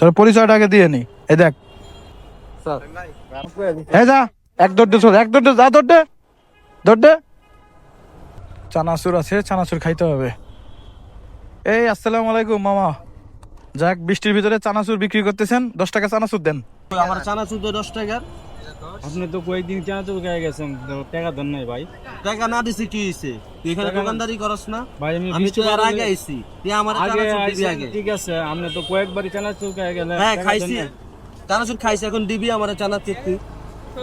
তোর পরিচয়টাকে দিয়ে নি। এই দেখ। হ্যাঁ যা এক দৌড় চল এক দৌড় যা দৌড় দৌড় চানাচুর আছে চানাচুর খাইতে হবে। এই আসসালামু আলাইকুম মামা। যাক বৃষ্টির ভিতরে চানাচুর বিক্রি করতেছেন দশ টাকা চানাচুর দেন। আমার চানাচুর দশ টাকার। আপনি তো কয়েকদিন চানাচুর খেয়ে গেছেন তো টাকা দেন নাই ভাই। টাকা না দিছি কি হয়েছে তুই এখানে দোকানদারি করস না? ভাই আমি আমি তো আর আগে আইছি। তুই আমার আগে দিবি আগে। ঠিক আছে আপনি তো কয়েকবারই চানাচুর খেয়ে গেলেন হ্যাঁ খাইছি। দেন নাই। খাইছি এখন দিবি আমার চানা চানাচুর তুই।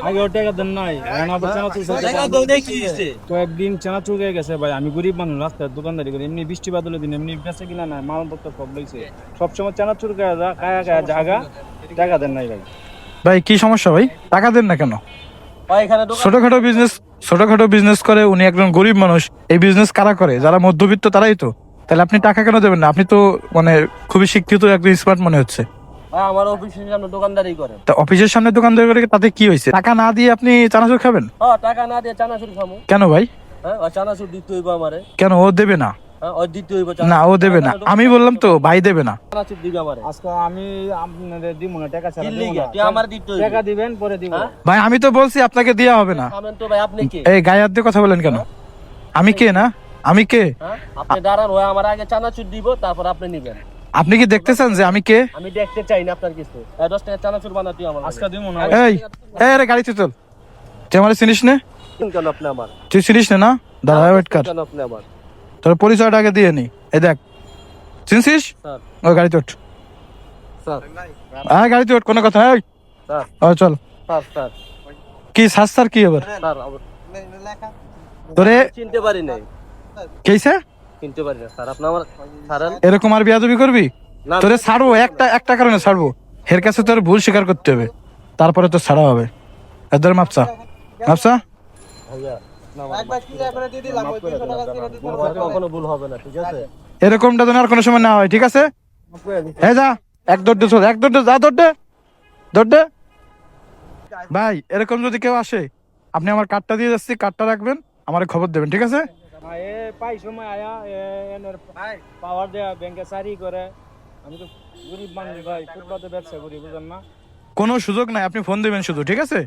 আগে ও টাকা দেন নাই এখন আবার চানাচুর খেতে টাকা চান। তো দেই কি হয়েছে কয়েকদিন চানাচুর খেয়ে গেছে ভাই আমি গরিব মানুষ রাস্তায় দোকানদারি করি এমনি বৃষ্টি বাদলের দিন এমনি বেঁচে কিনা না মালপত্র সব লইছে। সবসময় চানাচুর খেয়ে যা খায়া খায়া জাগা টাকা দেন নাই ভাই। ভাই কি সমস্যা ভাই? টাকা দেন না কেন? ছোটখাটো বিজনেস ছোটখাটো বিজনেস করে উনি একজন গরিব মানুষ এই বিজনেস কারা করে? যারা মধ্যবিত্ত তারাই তো। তাহলে আপনি টাকা কেন দেবেন না? আপনি তো মানে খুবই শিক্ষিত একজন স্মার্ট মনে হচ্ছে। আমার অফিসের সামনে দোকানদারি করে। তা অফিসের সামনে করে তাতে কি হয়েছে? টাকা না দিয়ে আপনি চানাচুর খাবেন? হ্যাঁ টাকা না দিয়ে চানাচুর খামু। কেন ভাই? হ্যাঁ চানাচুর দিতে হইব আমারে। কেন? ও দেবে না। হ্যাঁ না ও দেবে না। আমি বললাম তো ভাই দেবে না। চানাচুর দিবি আমারে আজকে আমি আপনাদের দিব না টাকা ছাড়া কি দিব লিগা না। তুই আমার দিতে টাকা দিবেন পরে দিব। হ্যাঁ? ভাই আমি তো বলছি আপনাকে দেওয়া হবে না। তো ভাই আপনি কে? এই গায়ে হাত দিয়ে কথা বলেন কেন? আমি কে না? আমি কে? হ্যাঁ? আপনি দাঁড়ান হয়ে আমার আগে চানাচুর দিব তারপর আপনি নিবেন। আপনি কি দেখতেছেন যে আমি কে? আমি দেখতে চাই না আপনার কিছু। এই দশ টাকা চানাচুর বানা তুই আমার আজকে দিব না। এই এই রে গাড়িতে চল। তুই আমার চিনিস নে? কেন আপনি আমার? তুই চিনিস না না? দাঁড়া ওয়েট কর। কেন আপনি আমার? তোর পরিচয়টা আগে দিয়ে নি। এই দেখ। চিনছিস? ওই গাড়িতে ওঠ। হ্যাঁ গাড়িতে ওঠ কোনো কথা। স্যার। ও চল। কি সাজ স্যার কি এবার? তোরে চিনতে পারি নাই। কেছে চিনতে পারি না স্যার। আপনি আমার এরকম আর বিয়াদবি করবি? তোরে ছাড়বো একটা একটা কারণে ছাড়বো। এর কাছে তোর ভুল স্বীকার করতে হবে। তারপরে তো ছাড়া হবে। এদের মাপসা। মাপসা? ভাইয়া। আমার কখনো ভুল হবে না ঠিক আছে? এরকমটা যেন আর কোনো সময় না হয় ঠিক আছে? এই যা এক দৌড় চল এক দৌড় যা দৌড় দৌড় ভাই এরকম যদি কেউ আসে আপনি আমার কার্ডটা দিয়ে যাচ্ছি কার্ডটা রাখবেন আমার খবর দেবেন ঠিক আছে? হ্যাঁ, এ পাই সময় আয়া পাওয়ার দেয়া ব্যাংকে চাকরি করে। আমি তো গরিব মানুষ ভাই ফুটপাতে ব্যবসা করি বুঝেন না? কোনো সুযোগ নাই আপনি ফোন দিবেন শুধু ঠিক আছে?